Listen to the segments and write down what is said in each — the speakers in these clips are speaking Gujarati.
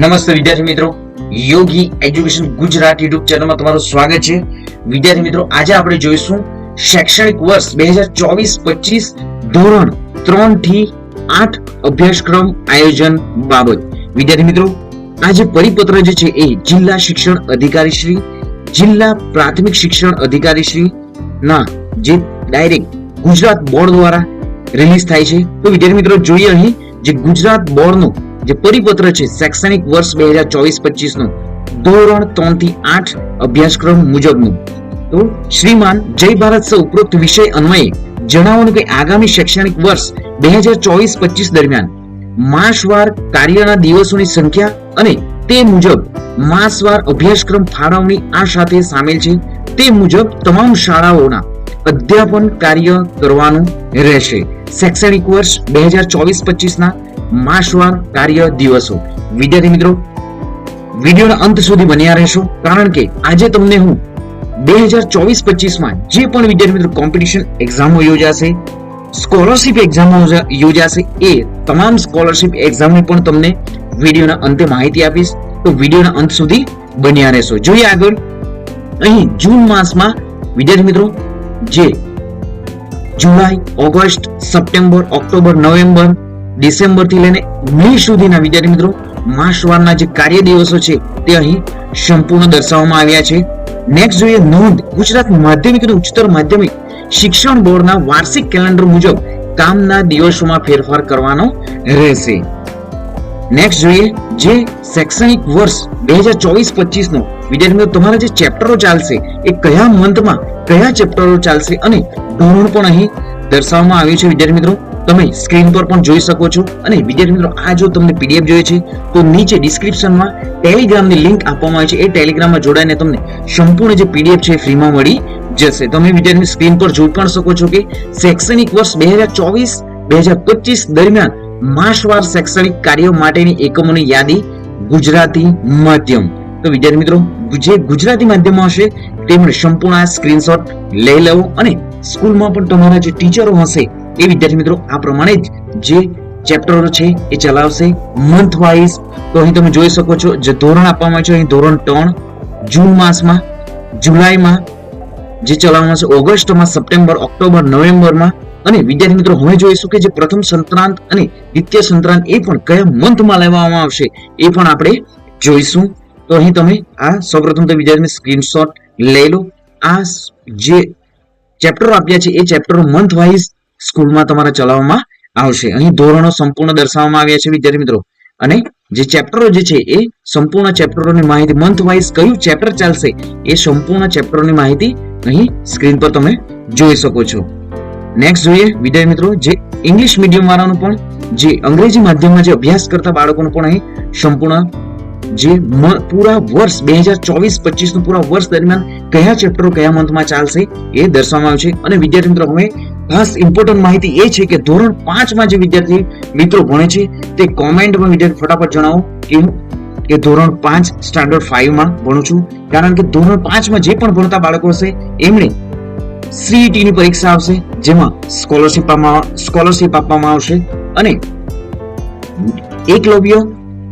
નમસ્તે વિદ્યાર્થી મિત્રો. યોગી એજ્યુકેશન ગુજરાત યુટ્યુબ ચેનલમાં તમારું સ્વાગત છે. વિદ્યાર્થી મિત્રો, આજે આપણે જોઈશું શૈક્ષણિક વર્ષ બે હજાર ચોવીસ પચીસ ધોરણ ત્રણથી આઠ અભ્યાસક્રમ આયોજન બાબત. વિદ્યાર્થી મિત્રો, આ જે પરિપત્ર જે છે એ જિલ્લા શિક્ષણ અધિકારી શ્રી, જિલ્લા પ્રાથમિક શિક્ષણ અધિકારી શ્રી ના જે ડાયરેક્ટ ગુજરાત બોર્ડ દ્વારા રિલીઝ થાય છે. તો વિદ્યાર્થી મિત્રો, જોઈએ અહીં જે ગુજરાત બોર્ડનું જે પરિપત્ર છે શૈક્ષણિક વર્ષ બે હજાર ચોવીસ પચીસનું ધોરણ ત્રણથી આઠ અભ્યાસક્રમ મુજબનું. તો શ્રીમાન જય ભારત સૌ ઉપરોક્ત વિષય અન્વયે જણાવવાનું કે આગામી શૈક્ષણિક વર્ષ બે હજાર ચોવીસ પચીસ દરમિયાન માસવાર કાર્યના દિવસોની સંખ્યા અને તે મુજબ માસવાર અભ્યાસક્રમ ફાળવણી આ સાથે સામેલ છે. તે મુજબ તમામ શાળાઓના અધ્યાપન કાર્ય કરવાનું રહેશે. શૈક્ષણિક વર્ષ બે હજાર ચોવીસ પચીસના ના માસવાર કાર્ય દિવસો. વિદ્યાર્થી મિત્રો, વિડીયોના અંત સુધી બન્યા રહેશો, કારણ કે આજે તમને હું બે હજાર ચોવીસ પચીસમાં જે પણ વિદ્યાર્થી મિત્રો કોમ્પિટિશન એક્ઝામો યોજાશે સ્કોલરશિપ એક્ઝામો યોજાશે, એ તમામ સ્કોલરશિપ એક્ઝામની પણ તમને વિડીયોના અંતે માહિતી આપીશ. તો વિડીયોના અંત સુધી બન્યા રહેશો. જોઈએ આગળ. અહીં જૂન માસમાં વિદ્યાર્થી મિત્રો, જે જુલાઈ, ઓગસ્ટ, સપ્ટેમ્બર, ઓક્ટોબર, નવેમ્બર ડિસેમ્બરથી લઈને મે સુધીના વિદ્યાર્થી મિત્રો માસવારના જે કાર્ય દિવસો છે તે અહીં સંપૂર્ણ દર્શાવવામાં આવ્યા છે. નેક્સ્ટ જોઈએ નોંધ. ગુજરાત માધ્યમિક અને ઉચ્ચતર માધ્યમિક શિક્ષણ બોર્ડના વાર્ષિક કેલેન્ડર મુજબ કામના દિવસોમાં ફેરફાર કરવાનો રહેશે. નેક્સ્ટ જોઈએ જે શૈક્ષણિક વર્ષ બે હજાર ચોવીસ પચીસ નો વિદ્યાર્થી મિત્રો, તમારા જે ચેપ્ટરો ચાલશે એ કયા મંથમાં, કયા ચેપ્ટરો ચાલશે અને ધોરણ પણ અહીં દર્શાવવામાં આવ્યું છે, વિદ્યાર્થી મિત્રો. તમે સ્ક્રીન પર પણ જોઈ શકો છો. અને વિદ્યાર્થી મિત્રો, આ જો તમને પીડીએફ જોઈએ છે, તો નીચે ડિસ્ક્રિપ્શનમાં ટેલિગ્રામની લિંક આપવામાં આવી છે. એ ટેલિગ્રામમાં જોડાઈને તમને સંપૂર્ણ જે પીડીએફ છે ફ્રીમાં મળી જશે. તમે વિદ્યાર્થી સ્ક્રીન પર જોઈ પણ શકો છો કે શૈક્ષણિક વર્ષ બે હજાર ચોવીસ, બે હજાર પચીસ દરમિયાન માસવાર શૈક્ષણિક કાર્યો માટેની એકમોની યાદી ગુજરાતી માધ્યમ. તો વિદ્યાર્થી મિત્રો, જે ગુજરાતી માધ્યમમાં હશે, તેમણે સંપૂર્ણ આ સ્ક્રીનશોટ લઈ લેવો અને સ્કૂલમાં પણ તમારા જે ટીચરો હશે એ વિદ્યાર્થી મિત્રો, આ પ્રમાણે જ જે ચેપ્ટરો છે એ ચલાવશે મંથ વાઇઝ તો અહીં તમે જોઈ શકો છો, જે ધોરણ આપવામાં આવ્યું છે, અહીં ધોરણ ત્રણ, જૂન માસમાં, જુલાઈમાં જે ચલાવવામાં છે ઓગસ્ટમાં, સપ્ટેમ્બર, ઓક્ટોબર, નવેમ્બરમાં. અને વિદ્યાર્થી મિત્રો, હવે જોઈશું કે જે પ્રથમ સંક્રાંત અને દ્વિતીય સંક્રાંત એ પણ કયા મંથમાં લેવામાં આવશે, એ પણ આપણે જોઈશું. તો અહીં તમે આ સૌપ્રથમ તો વિદ્યાર્થી સ્ક્રીનશોટ લઈ લો. આ જે ચેપ્ટરો આપ્યા છે, એ ચેપ્ટરો મંથ વાઇઝ સ્કૂલમાં તમારે ચલાવવામાં આવશે. અહીં ધોરણો સંપૂર્ણ દર્શાવવામાં આવ્યા છે, વિદ્યાર્થી મિત્રો. અને જે ચેપ્ટરો જે છે, એ સંપૂર્ણ ચેપ્ટરોની માહિતી મંથ વાઇઝ કયું ચેપ્ટર ચાલશે, એ સંપૂર્ણ ચેપ્ટરોની માહિતી અહીં સ્ક્રીન પર તમે જોઈ શકો છો. નેક્સ્ટ જોઈએ, વિદ્યાર્થી મિત્રો, જે ઇંગ્લિશ મીડિયમ વાળાનું પણ, જે અંગ્રેજી માધ્યમમાં જે અભ્યાસ કરતા બાળકોનું પણ અહીં સંપૂર્ણ જે પૂરા વર્ષ બે હજાર ચોવીસ પચીસનું પૂરા વર્ષ દરમિયાન કયા ચેપ્ટરો કયા મંથમાં ચાલશે એ દર્શાવવામાં આવ્યું છે. અને વિદ્યાર્થી મિત્રો, હવે ખાસ ઇમ્પોર્ટન્ટ માહિતી એ છે કે ધોરણ પાંચમાં જે વિદ્યાર્થી મિત્રો ભણે છે, તે કોમેન્ટમાં વિદ્યાર્થી ફટાફટ જણાવો કે કે ધોરણ પાંચ સ્ટાન્ડર્ડ ફાઈવમાં ભણું છું. કારણ કે ધોરણ પાંચમાં જે પણ ભણતા બાળકો હશે, એમણે સીઈટી ની પરીક્ષા આવશે, જેમાં સ્કોલરશિપ આપવામાં સ્કોલરશિપ આપવામાં આવશે. અને એકલવ્ય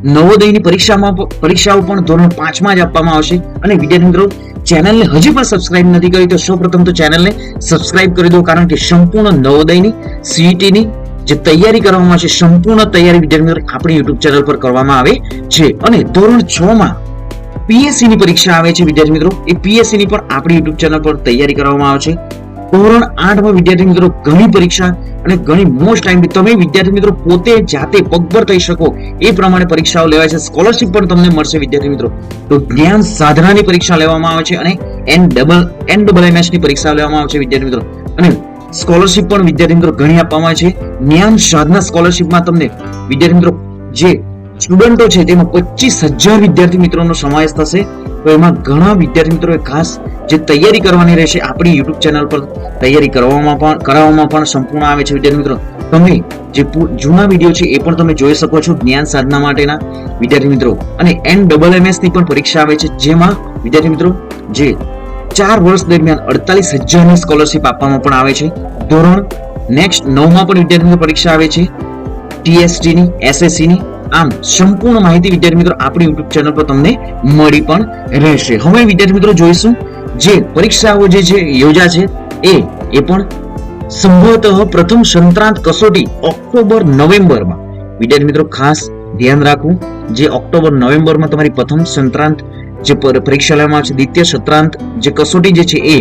નવોદયની પરીક્ષામાં પરીક્ષાઓ પણ ધોરણ પાંચમાં જ આપવામાં આવશે. અને વિદ્યાર્થી મિત્રો ચેનલને હજી પણ સબસ્ક્રાઇબ નથી કરી, તો સૌપ્રથમ તો ચેનલને સબસ્ક્રાઇબ કરી દો, કારણ કે સંપૂર્ણ નવોદયની સીઈટીની જે તૈયારી કરવામાં આવે છે સંપૂર્ણ તૈયારી વિદ્યાર્થી મિત્રો આપણી યુટ્યુબ ચેનલ પર કરવામાં આવે છે. અને ધોરણ છ માં પીએસસીની પરીક્ષા આવે છે વિદ્યાર્થી મિત્રો એ પીએસસીની પણ આપણી યુટ્યુબ ચેનલ પર તૈયારી કરવામાં આવે છે. ધોરણ આઠમાં વિદ્યાર્થી મિત્રો ઘણી પરીક્ષા અને ઘણી મોસ્ટ ટાઈમ તમે વિદ્યાર્થી મિત્રો પોતે જાતે પગભર થઈ શકો એ પ્રમાણે પરીક્ષાઓ લેવાય છે. સ્કોલરશિપ પણ તમને મળશે વિદ્યાર્થી મિત્રો. તો જ્ઞાન સાધનાની પરીક્ષા લેવામાં આવે છે અને એન ડબલ એન ડબલ એમએસની પરીક્ષા લેવામાં આવે છે વિદ્યાર્થી મિત્રો. અને સ્કોલરશિપ પણ વિદ્યાર્થી મિત્રો ઘણી આપવામાં આવે છે. જ્ઞાન સાધના સ્કોલરશિપમાં તમને વિદ્યાર્થી મિત્રો જે સ્ટુડન્ટો છે તેમાં પચીસ હજાર વિદ્યાર્થી મિત્રોનો સમાવેશ થશે. તો એમાં ઘણા વિદ્યાર્થી મિત્રોએ ખાસ જે તૈયારી કરવાની રહેશે, આપણી યુટ્યુબ ચેનલ પર તૈયારી કરવામાં પણ, કરાવવામાં પણ સંપૂર્ણ આવે છે વિદ્યાર્થી મિત્રો તમે જે જૂના વીડિયો છે એ પણ તમે જોઈ શકો છો જ્ઞાન સાધના માટેના વિદ્યાર્થી મિત્રો અને એન ડબલ એમએસની પણ પરીક્ષા આવે છે, જેમાં વિદ્યાર્થી મિત્રો જે ચાર વર્ષ દરમિયાન અડતાલીસ હજારની સ્કોલરશિપ આપવામાં પણ આવે છે. ધોરણ નેક્સ્ટ નવમાં પણ વિદ્યાર્થી મિત્રો પરીક્ષા આવે છે. ટીએસટી ની એસએસસી ની આમ સંપૂર્ણ માહિતી વિદ્યાર્થી મિત્રો આપણી યુટ્યુબ ચેનલ પર તમને મળી પણ રહેશે. હવે વિદ્યાર્થી મિત્રો જોઈશું, જે પરીક્ષાઓ જે છે, યોજા છે, એ એ પણ સંભવતઃ પ્રથમ સંક્રાંત કસોટી ઓક્ટોબર નવેમ્બરમાં. વિદ્યાર્થી મિત્રો ખાસ ધ્યાન રાખવું, જે ઓક્ટોબર નવેમ્બરમાં તમારી પ્રથમ સંક્રાંત જે પરીક્ષા લેવામાં આવશે દ્વિતીય સત્રાંત જે કસોટી જે છે, એ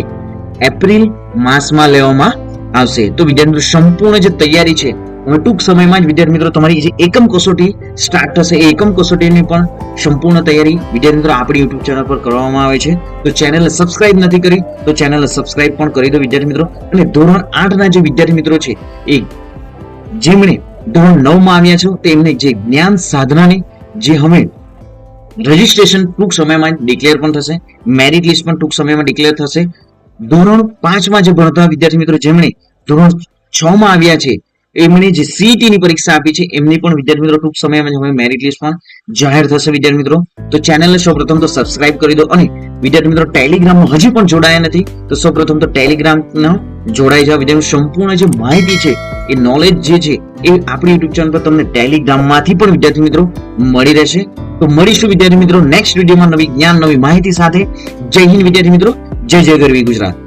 એપ્રિલ માસમાં લેવામાં આવશે. તો વિદ્યાર્થી સંપૂર્ણ જે તૈયારી છે ટૂંક સમયમાં જ વિદ્યાર્થી મિત્રો, તમારી જે એકમ કસોટી સ્ટાર્ટ થશે, એ એકમ કસોટીની પણ સંપૂર્ણ તૈયારી વિદ્યાર્થી મિત્રો આપણી યુટ્યુબ ચેનલ પર કરવામાં આવે છે. તો ચેનલને સબસ્ક્રાઇબ નથી કરી, તો ચેનલને સબસ્ક્રાઇબ પણ કરી દો વિદ્યાર્થી મિત્રો. અને ધોરણ આઠ ના જે વિદ્યાર્થી મિત્રો છે, એ જેમણે ધોરણ નવમાં આવ્યા છો, તેમને જે જ્ઞાન સાધનાની જે હવે રજીસ્ટ્રેશન ટૂંક સમયમાં ડિક્લેર પણ થશે મેરિટ લિસ્ટ પણ ટૂંક સમયમાં ડિક્લેર થશે. ધોરણ પાંચમાં જે ભણતા વિદ્યાર્થી મિત્રો, જેમણે ધોરણ છ માં આવ્યા છે એમણે જે સીઈટી ની પરીક્ષા આપી છે, એમની પણ વિદ્યાર્થી મિત્રો ટૂંક સમયમાં હવે મેરિટ લિસ્ટ પણ જાહેર થશે વિદ્યાર્થી મિત્રો. તો ચેનલને સૌપ્રથમ તો સબસ્ક્રાઇબ કરી દો અને વિદ્યાર્થી મિત્રો ટેલિગ્રામમાં હજી પણ જોડાયા નથી, તો સૌપ્રથમ તો ટેલિગ્રામ જોડાઈ જાવ વિદ્યાર્થી સંપૂર્ણ જે માહિતી છે, એ નોલેજ જે છે, એ આપણી યુટ્યુબ ચેનલ પર તમને ટેલિગ્રામમાંથી પણ વિદ્યાર્થી મિત્રો મળી રહેશે. તો મળીશું વિદ્યાર્થી મિત્રો નેક્સ્ટ વિડીયોમાં નવી જ્ઞાન, નવી માહિતી સાથે. જય હિન્દ વિદ્યાર્થી મિત્રો. જય જય ગરવી ગુજરાત.